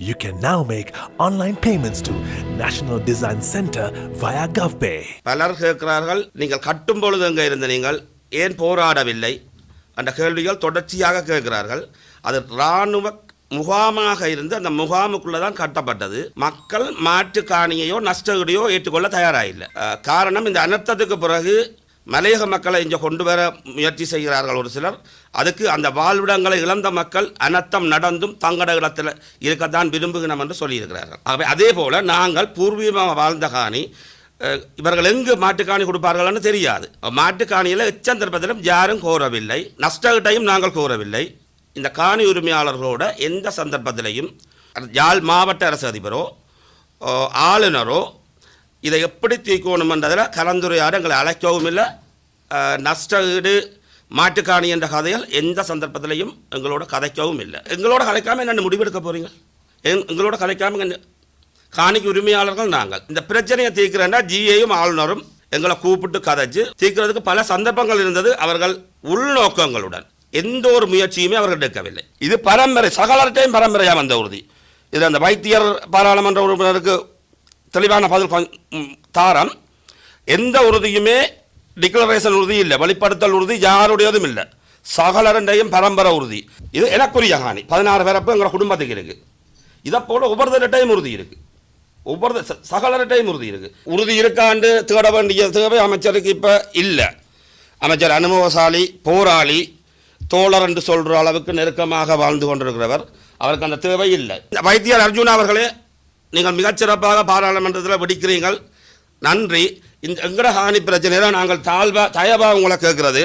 You can now make online payments to National Design Center via GovPay. பலர் கேட்கிறார்கள் நீங்கள் கட்டும் பொழுது எங்கே இருந்த நீங்கள்? ஏன் போராடவில்லை? அந்த கேள்விகள் தொடர்ச்சியாக கேட்கிறார்கள். அது இராணுவ முகாமாக இருந்து அந்த முகாமுக்குள்ளே தான் கட்டப்பட்டது. மக்கள் மாற்று காணியையோ நஷ்டகடையோ ஏற்றுக்கொள்ள தயாராகில்லை இல்லை காரணம் இந்த அனர்த்தத்துக்கு பிறகு மலையக மக்களை இங்கே கொண்டு வர முயற்சி செய்கிறார்கள் ஒரு சிலர். அதுக்கு அந்த வாழ்விடங்களை இழந்த மக்கள் அனர்த்தம் நடந்தும் தங்கட இடத்தில் இருக்கத்தான் விரும்புகிறோம் என்று சொல்லியிருக்கிறார்கள். ஆகவே அதே போல் நாங்கள் பூர்வீகமாக வாழ்ந்த காணி இவர்கள் எங்கு மாட்டுக்காணி கொடுப்பார்கள்னு தெரியாது. மாட்டுக்காணியில் எச்சந்தர்ப்பத்திலும் யாரும் கோரவில்லை. நஷ்டகிட்டையும் நாங்கள் கோரவில்லை. இந்த காணி உரிமையாளர்களோட எந்த சந்தர்ப்பத்திலையும் யாழ் மாவட்ட அரசு அதிபரோ ஆளுநரோ இதை எப்படி தீர்க்கணுமென்றதில் கலந்துரையாட எங்களை அழைக்கவும் இல்லை. நஷ்ட ஈடு மாட்டுக்காணி என்ற கதைகள் எந்த சந்தர்ப்பத்திலையும் எங்களோட கதைக்கவும் இல்லை. எங்களோட கலைக்காமல் என்ன முடிவெடுக்க போகிறீங்க எங் எங்களோட கலைக்காமல் காணிக்கு உரிமையாளர்கள் நாங்கள். இந்த பிரச்சனையை தீர்க்கிறேன்னா ஜிஏயும் ஆளுநரும் எங்களை கூப்பிட்டு கதைச்சு தீர்க்கிறதுக்கு பல சந்தர்ப்பங்கள் இருந்தது அவர்கள் உள்நோக்கங்களுடன். எந்த ஒரு முயற்சியுமே அவர்கள் எடுக்கவில்லை. இது பரம்பரை சகலர்கிட்டையும் பரம்பரையாக வந்த உறுதி. இது அந்த வைத்தியர் பாராளுமன்ற உறுப்பினருக்கு தெளிவான பதில் தாரம். எந்த உறுதியுமே டிக்ளரேஷன் உறுதி இல்லை. வெளிப்படுத்தல் உறுதி யாருடையதும் இல்லை. சகலரண்டையும் பரம்பரை உறுதி. இது எனக்குரிய காணி பதினாறு பிறப்பு எங்கள் குடும்பத்துக்கு இருக்குது இதை போல ஒவ்வொருத்தர்கிட்டையும் உறுதி இருக்கு. ஒவ்வொரு ச- சகலர்கிட்டையும் உறுதி இருக்கு. உறுதி இருக்காண்டு தேட வேண்டிய தேவை அமைச்சருக்கு இப்போ இல்லை. அமைச்சர் அனுபவசாலி போராளி தோழர் என்று சொல்கிற அளவுக்கு நெருக்கமாக வாழ்ந்து கொண்டிருக்கிறவர். அவருக்கு அந்த தேவை இல்லை. வைத்தியர் அர்ஜுன் அவர்களே நீங்கள் மிகச்சிறப்பாக பாராளுமன்றத்தில் வெடிக்கிறீர்கள். நன்றி. இந்த எங்கட ஹானி பிரச்சனையில நாங்கள் தாழ்வா தயவாக உங்களை கேட்குறது.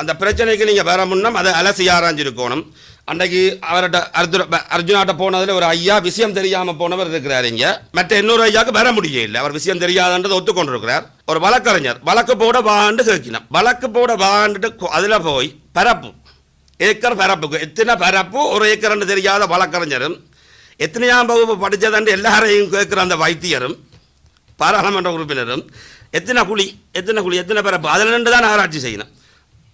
அந்த பிரச்சனைக்கு நீங்கள் வர முன்னம் அதை அலசி ஆராய்ஞ்சிருக்கணும். அன்றைக்கு அவர்கிட்ட அர்ஜுன அர்ஜுனாட்ட போனதில் ஒரு ஐயா விஷயம் தெரியாமல் போனவர் இருக்கிறார் இங்கே. மற்ற இன்னொரு ஐயாவுக்கு வர முடியல அவர் விஷயம் தெரியாதுன்றது ஒத்துக்கொண்டிருக்கிறார். ஒரு வழக்கறிஞர். வழக்கு போட வாண்டு கேட்கணும் வழக்கு போட வாண்டுட்டு அதில் போய் பரப்பு. ஏக்கர் பரப்புக்கு. எத்தனை பரப்பு? ஒரு ஏக்கர்னு தெரியாத வழக்கறிஞரும் எத்தனையாம் வகுப்பு படித்ததாண்டு எல்லாரையும் கேட்குற அந்த வைத்தியரும் பாராளுமன்ற உறுப்பினரும் எத்தனை குழி எத்தனை குழி எத்தனை பரப்பு அதில் நின்று தான் ஆராய்ச்சி செய்யணும்.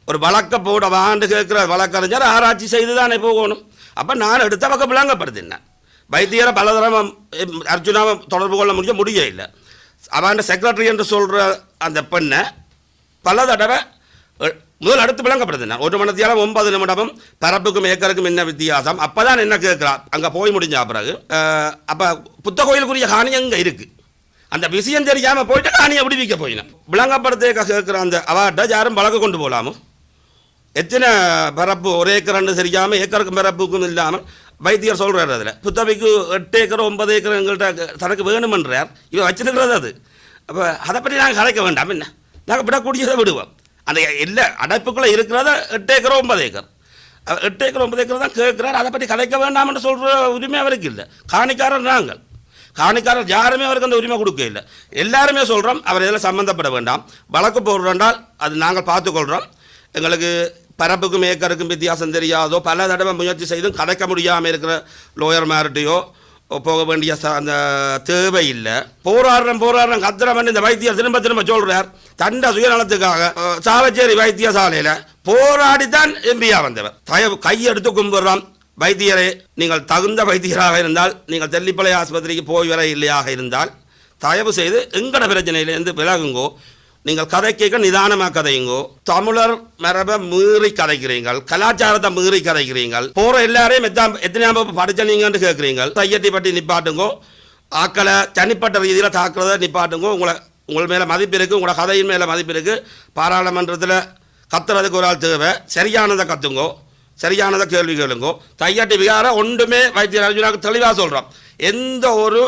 ஒரு வழக்க போட வாண்டு கேட்குற வழக்கறிஞர் ஆராய்ச்சி செய்து தானே போகணும். அப்போ நான் எடுத்த பக்கம் விளங்கப்படுத்தினேன் வைத்தியரை பலதரம் அர்ஜுனாவை தொடர்பு கொள்ள முடிய முடிய இல்லை. அவன் செக்ரட்டரி என்று சொல்கிற அந்த பெண்ணை பல தடவை முதல் அடுத்து விளங்கப்படுது ஒரு மணத்தியாலும் ஒன்பது நிமிடமும் பரப்புக்கும் ஏக்கருக்கும் என்ன வித்தியாசம்? அப்போ தான் என்ன கேட்குறா? அங்கே போய் முடிஞ்ச பிறகு அப்போ புத்த கோயிலுக்குரிய காணி அங்கே இருக்குது அந்த விஷயம் தெரியாமல் போயிட்டு காணியை விடுவிக்க போயினேன். விளங்கப்படுத்தே கேட்குற அந்த அவார்ட்டை யாரும் வழக்கு கொண்டு போகலாமோ எத்தனை பரப்பு ஒரு ஏக்கர்னு தெரியாமல் ஏக்கருக்கும் பரப்புக்கும் இல்லாமல் வைத்தியர் சொல்கிறார் அதில். புத்தவைக்கு எட்டு ஏக்கர் ஒன்பது ஏக்கர் எங்கள்கிட்ட தனக்கு வேணுமென்றார். இவன் வச்சிருக்கிறது அது. அப்போ அதை பற்றி நாங்கள் கலைக்க வேண்டாம். என்ன? நாங்கள் விடக்கூடியதை விடுவோம். அந்த இல்லை அடைப்புக்குள்ளே இருக்கிறத எட்டு ஏக்கர் ஒன்பது ஏக்கர். எட்டு ஏக்கர் ஒன்பது ஏக்கர் தான் கேட்குறாரு. அதை பற்றி கலைக்க வேண்டாம்னு சொல்கிற உரிமை அவருக்கு இல்லை. காணிக்காரர் நாங்கள். காணிக்காரர் யாருமே அவருக்கு அந்த உரிமை கொடுக்க இல்லை. எல்லாருமே சொல்கிறோம் அவர் இதில் சம்மந்தப்பட வேண்டாம். வழக்கு போடுறோண்டால் அது நாங்கள் பார்த்துக்கொள்கிறோம் எங்களுக்கு பரப்புக்கும் ஏக்கருக்கும் வித்தியாசம் தெரியாதோ பல தடவை முயற்சி செய்தும் கதைக்க முடியாமல் இருக்கிற லோயர் மேரிட்டையோ போக வேண்டிய அந்த தேவை இல்லை போராடுறோம் போராடுறோம் கத்திரமன் இந்த வைத்தியர் திரும்ப திரும்ப சொல்கிறார் தண்ட சுயநலத்துக்காக சாவச்சேரி வைத்தியசாலையில் போராடி தான் எம்பியா வந்தவர். தயவு கையெடுத்து கும்பிடுறோம் வைத்தியரே நீங்கள் தகுந்த வைத்தியராக இருந்தால் நீங்கள் தெல்லிப்பளை ஆஸ்பத்திரிக்கு போய் வர இல்லையாக இருந்தால் தயவு செய்து எங்கட பிரச்சனையிலேருந்து விலகுங்கோ. நீங்கள் கதை கேட்க நிதானமாக கதையுங்கோ தமிழர் மரபை மீறி கதைக்கிறீங்கள் கலாச்சாரத்தை மீறி கதைக்கிறீங்கள் போற எல்லாரையும் எத்தாம் எத்தனையாம் வகுப்பு படிச்ச நீங்கன்னு கேட்குறீங்கள் தையட்டி பற்றி நிப்பாட்டுங்கோ. ஆக்களை தனிப்பட்ட ரீதியில் தாக்குறதை நிப்பாட்டுங்கோ. உங்களை உங்கள் மேலே மதிப்பு இருக்குது உங்களோட கதையின் மேலே மதிப்பு இருக்குது பாராளுமன்றத்தில் கத்துறதுக்கு ஒரு ஆள் தேவை. சரியானதை கத்துங்கோ. சரியானதை கேள்வி கேளுங்கோ. தையாட்டி விகார ஒன்றுமே வைத்திய அர்ஜுனாவுக்கு தெளிவாக சொல்கிறோம் எந்த ஒரு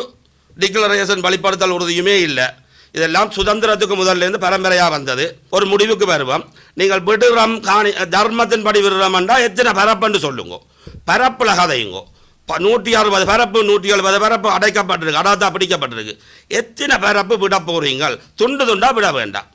டிக்ளரேஷன் வெளிப்படுத்தல் உறுதியுமே இல்லை. இதெல்லாம் சுதந்திரத்துக்கு முதல்லேருந்து பரம்பரையாக வந்தது ஒரு முடிவுக்கு வருவோம் நீங்கள் விடுறோம் காணி தர்மத்தின் படி விடுறோம்டா எத்தனை பரப்புன்னு சொல்லுங்க பரப்பில் கதையுங்கோ ப- நூற்றி அறுபது பரப்பு நூற்றி எழுபது பரப்பு அடைக்கப்பட்டிருக்கு அடாத்தா பிடிக்கப்பட்டிருக்கு எத்தனை பரப்பு விட போறீங்கள் துண்டு துண்டா விட வேண்டாம்